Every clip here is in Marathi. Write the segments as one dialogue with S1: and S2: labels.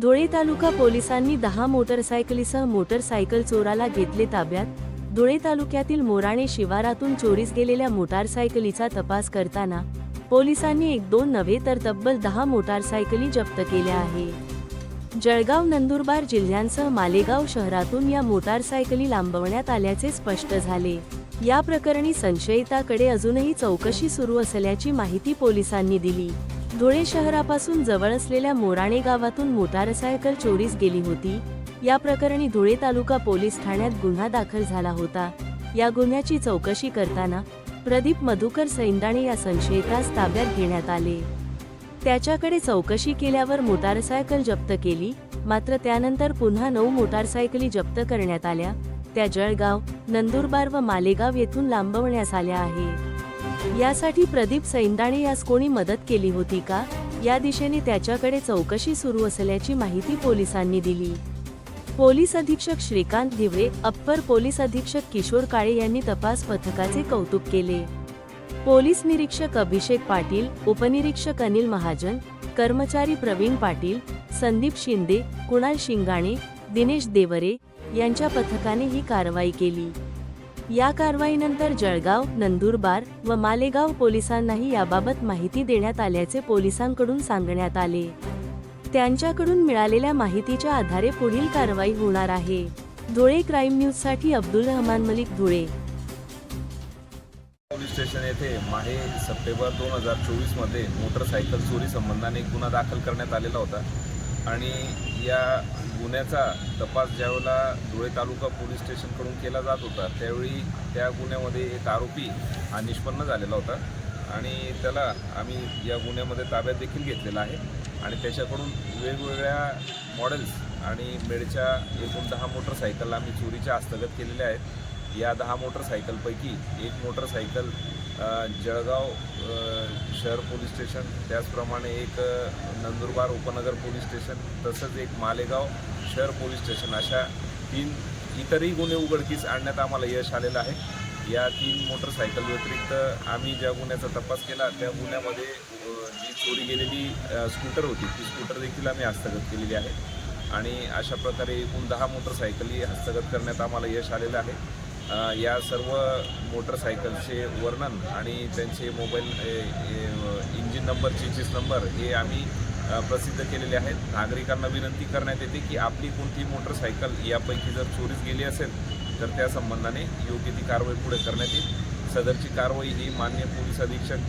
S1: धुळे तालुका पोलिसांनी दहा मोटरसायकलीसह मोटरसायकल चोराला घेतले ताब्यात. धुळे तालुक्यातील मोराणे शिवारातून चोरीस गेलेल्या मोटारसायकलीचा तपास करताना पोलिसांनी एक दोन नव्हे तर तब्बल दहा मोटारसायकली जप्त केल्या आहे जळगाव नंदुरबार जिल्ह्यांसह मालेगाव शहरातून या मोटारसायकली लांबवण्यात आल्याचे स्पष्ट झाले. या प्रकरणी संशयिताकडे अजूनही चौकशी सुरू असल्याची माहिती पोलिसांनी दिली. धुळे शहरापासून जवळ असलेल्या मोराणे गावातून मोटारसायकल चोरीस गेली होती. या प्रकरणी धुळे तालुका पोलीस ठाण्यात गुन्हा दाखल झाला होता. या गुन्ह्याची चौकशी करताना प्रदीप मधुकर सैंदाणे या संशयितास ताब्यात घेण्यात आले. त्याच्याकडे चौकशी केल्यावर मोटारसायकल जप्त केली मात्र त्यानंतर पुन्हा नऊ मोटारसायकली जप्त करण्यात आल्या. त्या जळगाव नंदुरबार व मालेगाव येथून लांबवण्यास आल्या आहे यासाठी प्रदीप सैंदाणे यास कोणी मदत केली होती का? या दिशेने त्याच्याकडे चौकशी सुरू असल्याची माहिती पोलिसांनी दिली. पोलीस अधीक्षक श्रीकांत धिवळे अप्पर पोलीस अधीक्षक किशोर काळे यांनी तपास पथकाचे कौतुक केले. पोलीस निरीक्षक अभिषेक पाटील उपनिरीक्षक अनिल महाजन कर्मचारी प्रवीण पाटील संदीप शिंदे कुणाल शिंगाणे दिनेश देवरे यांच्या पथकाने ही कारवाई केली. या कारवाईनंतर जळगाव नंदुरबार व मालेगाव पोलिसांनाही याबाबत माहिती देण्यात आल्याचे पोलिसांकडून सांगण्यात आले. त्यांच्याकडून मिळालेल्या माहितीच्या आधारे पुढील कारवाई होणार आहे. धुळे क्राईम न्यूजसाठी अब्दुल रहमान मलिक धुळे.
S2: पोलीस स्टेशन येथे माहे सप्टेंबर दोन हजार चोवीसमध्ये मोटरसायकल चोरी संबंधाने गुन्हा दाखल करण्यात आलेला होता. आणि या गुन्ह्याचा तपास ज्यावेळेला धुळे तालुका पोलीस स्टेशनकडून केला जात होता त्यावेळी त्या गुन्ह्यामध्ये एक आरोपी हा निष्पन्न झालेला होता आणि त्याला आम्ही या गुन्ह्यामध्ये ताब्यात देखील घेतलेला आहे आणि त्याच्याकडून वेगवेगळ्या मॉडेल्स आणि मेडच्या एकूण दहा मोटरसायकल आम्ही चोरीच्या हस्तगत केलेल्या आहेत. या दहा मोटरसायकलपैकी एक मोटरसायकल जळगाव शहर पोलीस स्टेशन त्याचप्रमाणे एक नंदुरबार उपनगर पोलीस स्टेशन तसंच एक मालेगाव शहर पोलीस स्टेशन अशा तीन इतरही गुन्हे उघडकीस आणण्यात आम्हाला यश आलेलं आहे. या तीन मोटरसायकल व्यतिरिक्त आम्ही ज्या गुन्ह्याचा तपास केला त्या गुन्ह्यामध्ये जी चोरी गेलेली स्कूटर होती ती स्कूटर देखील आम्ही हस्तगत केलेली आहे. आणि अशा प्रकारे एकूण दहा मोटरसायकली हस्तगत करण्यात आम्हाला यश आलेलं आहे. या सर्व मोटरसायकलचे वर्णन आणि त्यांचे mobile engine number chassis number हे आम्ही प्रसिद्ध केलेले आहेत. नागरिकांना विनंती करण्यात येते की आपली कोणती मोटरसायकल यापैकी जर चोरीस गेली असेल तर त्या संबंधाने योग्य ती कारवाई पुढे करण्यात येईल. सदरची कारवाई ही मान्य पोलीस अधीक्षक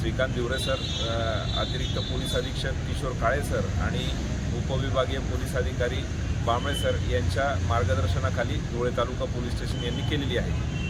S2: श्रीकांत दिवरे सर अतिरिक्त पोलीस अधीक्षक किशोर काळे सर आणि उपविभागीय पोलीस अधिकारी बांबळे सर यांच्या मार्गदर्शनाखाली धुळे तालुका पोलीस स्टेशन यांनी केलेली आहे.